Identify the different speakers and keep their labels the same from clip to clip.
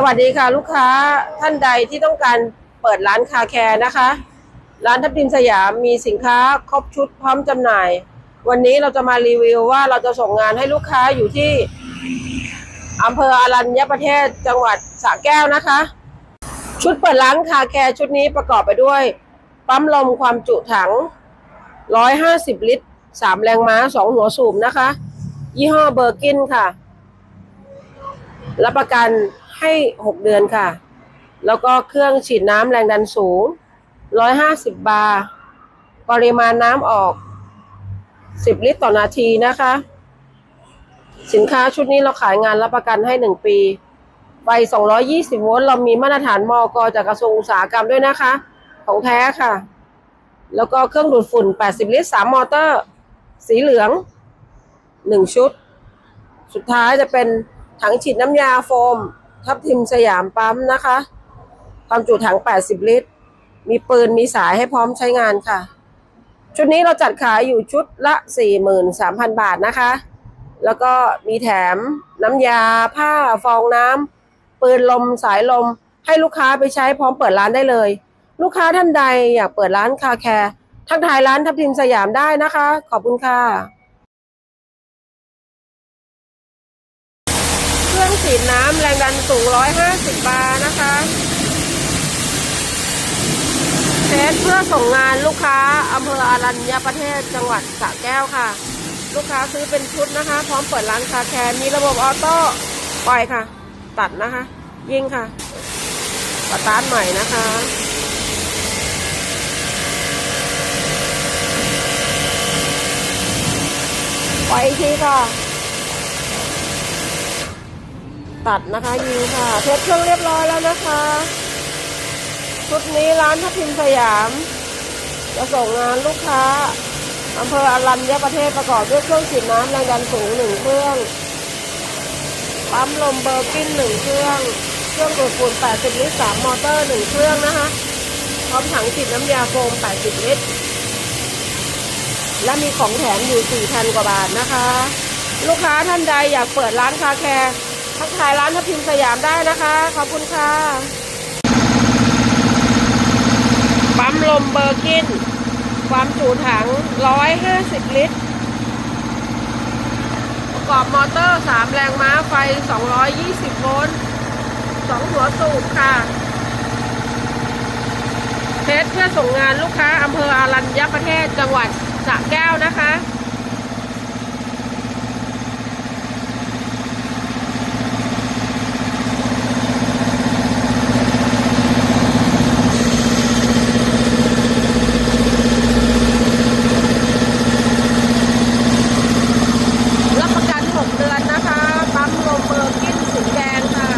Speaker 1: สวัสดีค่ะลูกค้าท่านใดที่ต้องการเปิดร้านคาแคร์นะคะ ร้านทับทิมสยามมีสินค้าครบชุดพร้อมจำหน่าย วันนี้เราจะมารีวิวว่าเราจะส่งงานให้ลูกค้าอยู่ที่อำเภออารัญญประเทศจังหวัดสระแก้วนะคะ ชุดเปิดร้านคาแคร์ชุดนี้ประกอบไปด้วย ปั๊มลมความจุถัง 150 ลิตร 3 แรงม้า 2 หัวสูบนะคะ ยี่ห้อเบอร์กินค่ะ รับประกัน ให้6เดือนค่ะ แล้วก็เครื่องฉีดน้ำแรงดันสูง150บาร์ ปริมาณน้ำออก10ลิตรต่อนาทีนะคะ สินค้าชุดนี้เราขายงานรับประกันให้1ปีไฟ220 โวลต์ เรามีมาตรฐานมอกจากกระทรวงอุตสาหกรรมด้วยนะคะ ของแท้ค่ะ แล้วก็เครื่องดูดฝุ่น 80 ลิตร 3 มอเตอร์ สีเหลือง 1 ชุด สุดท้ายจะเป็นถังฉีดน้ำยาโฟม ทับทิมสยามปั๊มนะคะความจุถัง 80 ลิตร มีปืนมีสายให้พร้อมใช้งานค่ะ ชุดนี้เราจัดขายอยู่ชุดละ 43,000 บาทนะคะ แล้วก็มีแถมน้ำยาผ้าฟองน้ำปืนลมสายลมให้ลูกค้าไปใช้พร้อมเปิดร้านได้เลย ลูกค้าท่านใดอยากเปิดร้านคาแคร์ทักทายร้านทับทิมสยามได้นะคะ ขอบคุณค่ะ เครื่องฉีดน้ำแรงดันสูง 150 บาร์นะคะเทสเพื่อส่งงานลูกค้าอำเภออารัญญประเทศจังหวัดสระแก้วค่ะ ลูกค้าซื้อเป็นชุดนะคะ พร้อมเปิดร้านคาแคร์มีระบบออโต้ปล่อยค่ะ ตัดนะคะ ยิงค่ะสตาร์ทใหม่นะคะปล่อยอีกทีค่ะ ตัดนะคะยิงค่ะเทสเครื่องเรียบร้อยแล้วนะคะชุดนี้ร้านทับทิมสยาม จะส่งงานลูกค้าอำเภออารัญญประเทศประกอบด้วยเครื่องฉีดน้ำแรงดันสูงหนึ่งเครื่องปั๊มลมเบอร์กินหนึ่งเครื่อง เครื่องดูดฝุ่น80 ลิตร3มอเตอร์หนึ่งเครื่องนะคะ พร้อมถังฉีดน้ำยาโฟม80 ลิตร และมีของแถมอยู่4,000 กว่าบาทนะคะ ลูกค้าท่านใดอยากเปิดร้านคาแคร์ ทักทายร้านทับทิมสยามได้นะคะ ขอบคุณค่ะปั๊มลมเบอร์กิน ความจุถัง 150 ลิตร ประกอบมอเตอร์ 3 แรงม้าไฟ 220 โวลต์ 2 หัวสูบค่ะ เทสเพื่อส่งงานลูกค้าอำเภออารัญญประเทศจังหวัดสระแก้วนะคะ รับประกัน 6 เดือนนะคะ ปั๊มลมเบอร์กินสีแดงค่ะ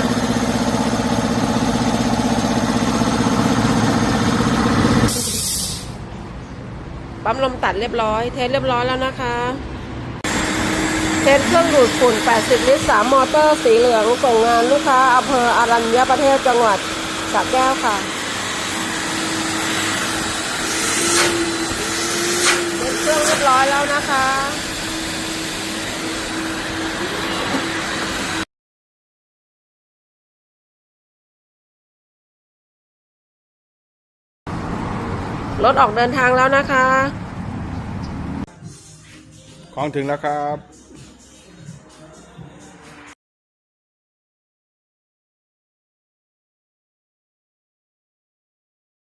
Speaker 1: ปั๊มลมตัดเรียบร้อย เทสเรียบร้อยแล้วนะคะ เทสเครื่องดูดฝุ่น 80 ลิตร 3 มอเตอร์สีเหลือง ส่งงานลูกค้าอำเภออารัญญประเทศจังหวัดสระแก้วค่ะเทสเครื่องเรียบร้อยแล้วนะคะ รถออกเดินทางแล้วนะคะ
Speaker 2: ของถึงแล้วครับ